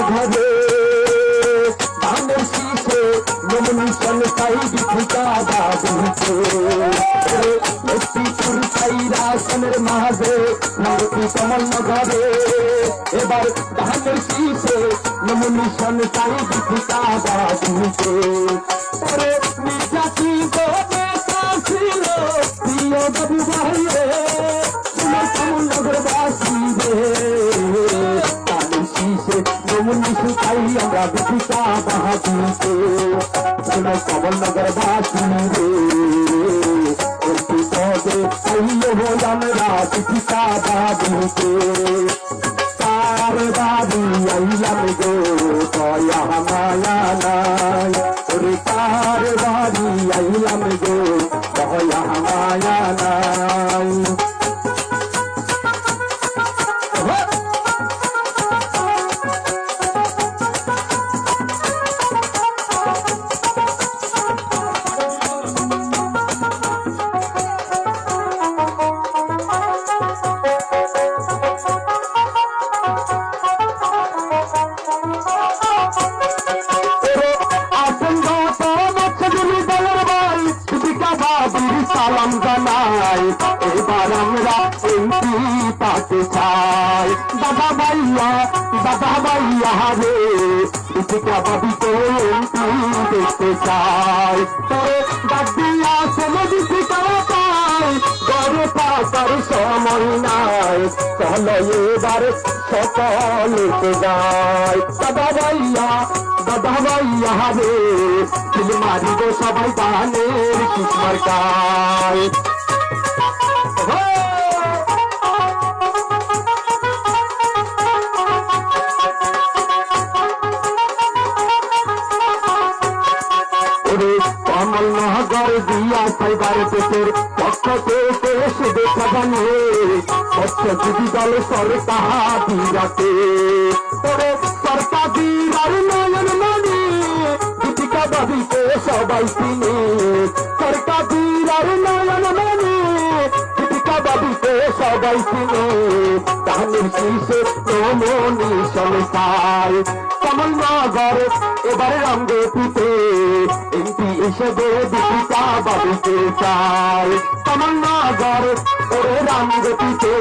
ধরে ধানের শীষে নমনি সনকাই বিধিকা দাবিছে একটি পুরুষাই রাসনের মাঝে নামটি কমল ধরে এবার ধানের শীষে নমনি সনকাই বিধিকা দাবিছে নির্যাতিত নেতা ছিল প্রিয় বাবু শীষে নমনিশন চাই আমরা দীপিকা বাবুকে তোমার কমল নগর বাসী রে। একটু পদে আইলো আমরা দীপিকা বাবুকে তার বাবু আইলাম গো, দয়া মায়া নাই। ওরে তার বাড়ি আইলাম গো, দয়া মায়া নাই। সালাম জানাই, এবার আমরা এমপি পাতে চাই। দাদা ভাইয়া দাদা ভাইয়া রে দীপিকা বাবিকে এমপি দেখতে চাই। পাতার সময় নাই। চলো এবার সকলকে যাই দাদা ভাইয়া দাদা ভাইয়া রে দিল মারিব সবাই গানের কিসমর গায়। ওরে কমল নগর দিয়া সাইবার পেটের পক্ষ থেকে এসে দেখা জানে। পক্ষ যদি দল সরকার দিরাতে ওরে সরকার দিরার নয়ন মনে দীপিকা বাবিকে সবাই চিনে। সরকার দিরার নয়ন মনে দীপিকা বাবিকে সবাই চিনে। তাহলে শীষে নমনি সংসার কমল নগর এবারে রঙ্গে পিতে এমপি হিসেবে দীপিকা বাবিকে চাই। কমল নগর ওরে রাম গতিতে।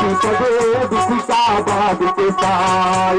হিসেবে দীপিকা বাবিকে চাই।